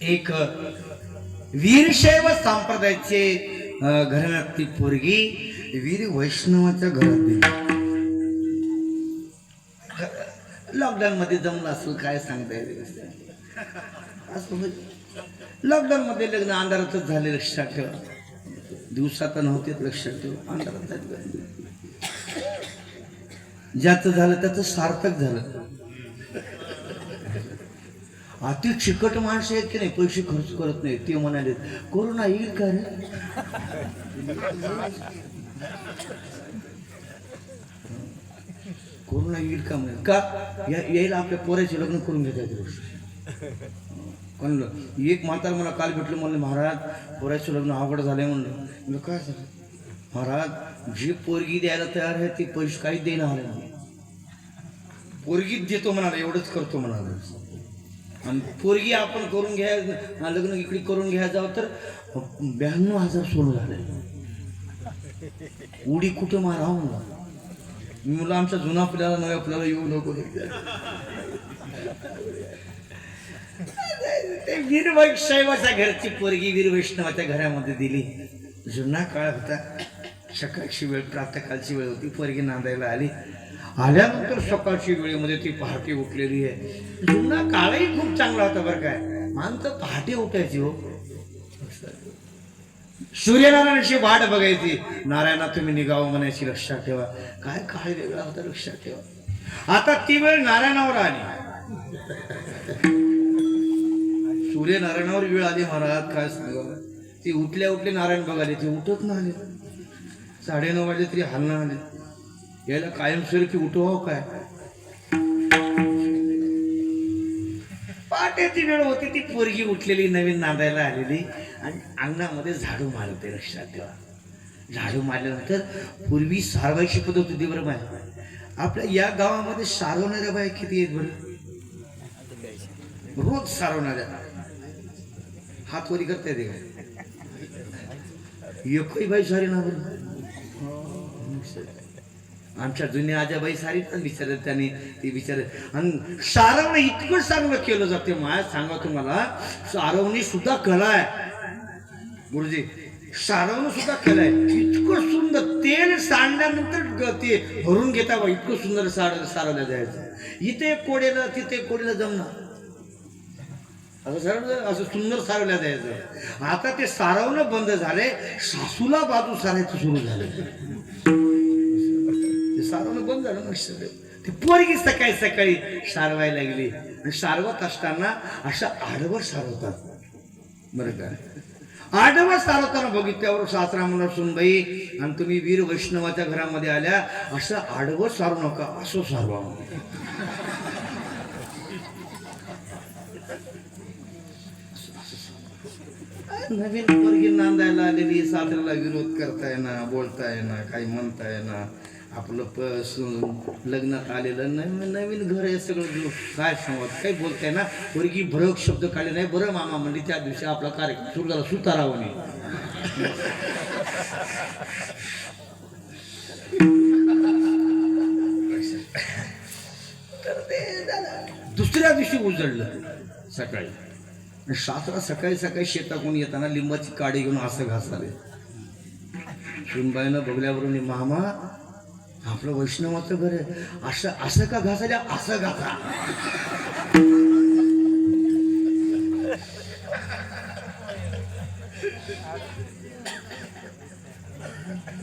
एक वीरशैव संप्रदायाचे अं, घराण्यातली पोरगी वीर वैष्णवाच्या घरात लॉकडाऊन मध्ये जमलं असेल काय सांगता येईल लॉकडाऊन म्हणजे, मध्ये लग्न अंधारातच झाले लक्षात ठेवा. दिवसात नव्हते लक्षात ठेवा. अंधारात ज्याचं झालं त्याचं सार्थक झालं. अति चिकट माणसं आहेत की नाही पैसे खर्च करत नाही ते म्हणाले कोरोना येईल का रे? कोरोना येईल का? म्हणजे का? या यायला आपल्या पोऱ्याचे लग्न करून घेतात कोणलं एक म्हातार मला काल भेटलं म्हणलं महाराज पोऱ्याचं लग्न अवघड झालंय म्हणलं. म्हणलं काय झालं? महाराज जी पोरगी द्यायला तयार आहे ती पैसे काहीच देणार आले. नाही पोरगीच देतो म्हणाला एवढंच करतो म्हणाला. पोरगी आपण करून घ्या लग्न इकडे करून घ्या जावं तर. ब्याण्णव हजार सुरू झाले उडी कुठं मारावं मला मी मुलं आमच्या जुना आपल्याला नव्या आपल्याला येऊ नको ते वीर वैष्णवाच्या घरची पोरगी वीर वैष्णवाच्या घरामध्ये दिली. जुना काळ होता. सकाळची वेळ प्रातःकाळची वेळ होती. पोरगी नांदायला आली. आल्यानंतर सकाळची वेळेमध्ये ती पहाटे उठलेली आहे. जुना काळही खूप चांगला होता बरं काय माणसं पहाटे उठायची हो. सूर्यनारायणाची वाट बघायची. नारायणा तुम्ही निघावं म्हणायची लक्षात ठेवा. काय काळ वेगळा होता लक्षात ठेवा. आता ती वेळ नारायणावर आली. सूर्यनारायणावर वेळ आली महाराज काय सांगावं? ती उठल्या उठले नारायण बघाले ते उठत नाही. आले साडेनऊ वाजले तरी हलना आले. याला कायमस्वरूपी उठवावं हो काय? पहाट्याची वेळ होती ती पोरगी उठलेली नवीन नांदायला आलेली आणि अंगणामध्ये झाडू मारते लक्षात ठेवा. झाडू मारल्यानंतर पूर्वी सारवायची पद्धत होती बरं माहिती आपल्या या गावामध्ये सारवणाऱ्या बाया किती आहेत बरं? रोज सारवणाऱ्या. हात वरी करता येते का एकही बाई सारी ना बरं. आमच्या जुन्या आजाबाई सारी पण बिचारत त्याने ते बिचार आणि सारवणं इतकं चांगलं केलं जाते माया सांगा तुम्हाला. सारवणी सुद्धा कला आहे गुरुजी सारवण सुद्धा कला आहे इतकं सुंदर तेल सांडल्यानंतर ते भरून घेता बा इतकं सुंदर सार सारवल्या जायचं. इथे कोडेला तिथे कोडेला जमणार असं सारवलं असं सुंदर सारवल्या जायचं. आता ते सारवणं बंद झाले सासूला बाजू सारायचं सुरू झालं. सारवणं बंद झालं मग सगळं. ती पोरगी सकाळी सकाळी सारवायला लागली. आणि सारवत असताना अशा आडवं सारवतात. बरं का? आडवं सारवताना बघितल्यावर सासरा म्हणा सुनबाई आणि तुम्ही वीर वैष्णवाच्या घरामध्ये आल्या असं आडवं सारू नका असं सारवा नवीन पोरगी नांदायला आलेली सासऱ्याला विरोध करताय ना बोलताय ना काही म्हणताय ना. आपलं प स- लग्नात आलेलं नवीन नवीन घर आहे सगळं काय संवाद काही बोलताय ना? पोरगी भरक शब्द काढले नाही बरं मामा म्हणजे त्या दिवशी आपला कार्यक्रम सुरू झाला सुतारावं तर ते दुसऱ्या दिवशी उजळलं सकाळी. आणि सासरा सकाळी सकाळी शेताकडून येताना लिंबाची काडी घेऊन असं घासाले शिंबाईनं बघल्यावरून मामा आपलं वैष्णवाचं घर आहे. असं असं का घासाल्या असं घासा.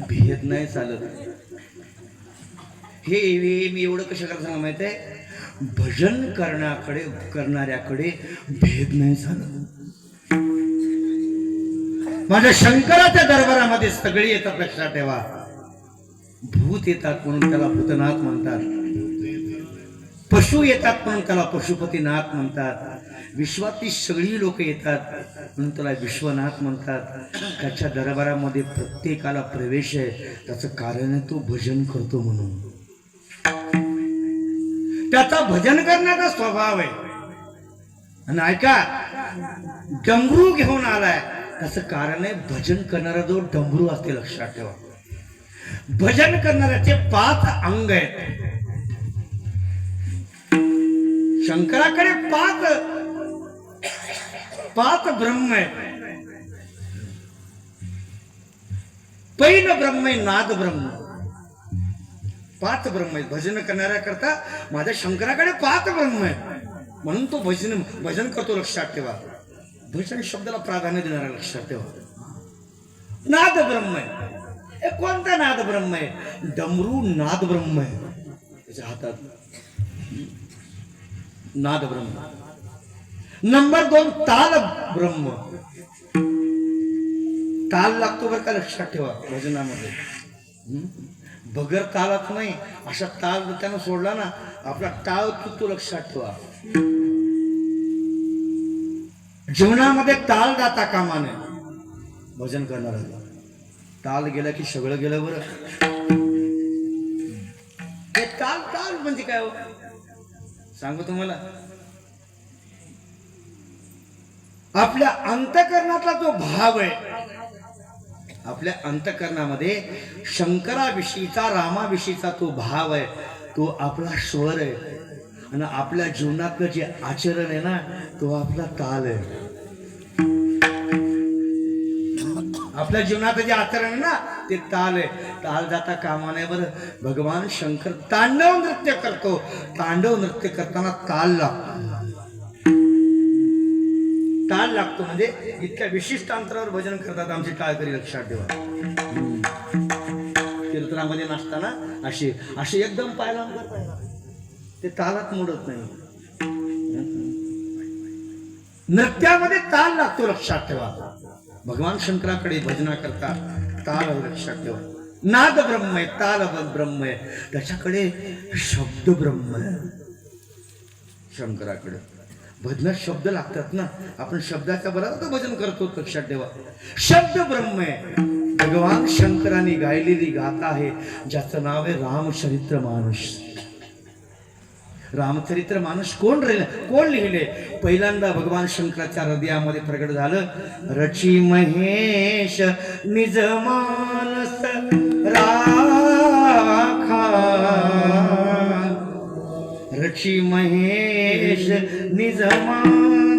भेद नाही चालत. हे मी एवढं कशा करता सांगा माहिती आहे भजन करण्याकडे करणाऱ्याकडे भेद नाही चालत. माझ्या शंकराच्या दरबारामध्ये सगळी येतात लक्षात ठेवा. भूत येतात म्हणून त्याला भूतनाथ म्हणतात. पशु येतात म्हणून त्याला पशुपतीनाथ म्हणतात. विश्वातली सगळी लोक येतात म्हणून त्याला विश्वनाथ म्हणतात. त्याच्या दरबारामध्ये प्रत्येकाला प्रवेश आहे. त्याचं कारण आहे तो भजन करतो म्हणून. त्याचा भजन करण्याचा स्वभाव आहे. आणि ऐका डमरू घेऊन आलाय. त्याचं कारण आहे भजन करणारा जो डमरू असते लक्षात ठेवा. भजन करणाऱ्याचे पाच अंग आहेत. शंकराकडे पाच पाच ब्रह्म आहे पैन ब्रह्म आहे नाद ब्रह्म. पाच ब्रह्म आहेत. भजन करणाऱ्या करता माझ्या शंकराकडे पाच ब्रह्म आहे म्हणून तो भजन भजन करतो लक्षात ठेवा. भजन शब्दाला प्राधान्य देणारा लक्षात ठेवा. नाद ब्रह्म आहे. हे कोणता नाद ब्रह्म आहे? डमरू नाद ब्रह्म आहे. त्याच्या हातात नाद ब्रह्म नंबर दोन ताल ब्रह्म ताल लागतो बरं का लक्षात ठेवा भजनामध्ये. भगर बगर तालात नाही अशा ताल त्यानं सोडला ना आपला टाळ चुकतो लक्षात ठेवा. जीवनामध्ये ताल जाता कामाने भजन करणाऱ्याला. ताल गेला की सगळं गेलं बरं. हे ताल ताल म्हणजे काय हो? सांगू तुम्हाला? आपल्या अंतकरणातला जो भाव आहे आपल्या अंतकरणामध्ये शंकराविषयीचा रामाविषयीचा तो भाव आहे तो आपला स्वर आहे. आणि आपल्या जीवनातलं जे आचरण आहे ना तो आपला ताल आहे. आपल्या जीवनात जे आचरण आहे ना ते ताल आहे. ताल जाता कामा नाही बरं. भगवान शंकर तांडव नृत्य करतो. तांडव नृत्य करताना ताल लागतो. ताल लागतो म्हणजे इतक्या विशिष्ट अंतरावर भजन करतात आमची टाळकरी लक्षात ठेवा. कीर्तनामध्ये नसताना अशी अशी एकदम पायला ते तालात मोडत नाही. नृत्यामध्ये ताल लागतो लक्षात ठेवा. भगवान शंकराकडे भजना करता ताल लक्षात ठेवा. नाद ब्रह्म आहे ताल ब्रह्म आहे त्याच्याकडे शब्द ब्रह्म. आहे शंकराकडे. भजनात शब्द लागतात ना आपण शब्दाचा बराच भजन करतो लक्षात ठेवा. शब्द ब्रह्म आहे भगवान शंकरांनी गायलेली गाथा आहे ज्याचं नाव आहे रामचरित्र माणूस रामचरित्र माणूस कोण राहिले? कोण लिहिले? पहिल्यांदा भगवान शंकराच्या हृदयामध्ये प्रगट झालं. रची महेश निज मानस राखा. रची महेश निज मानस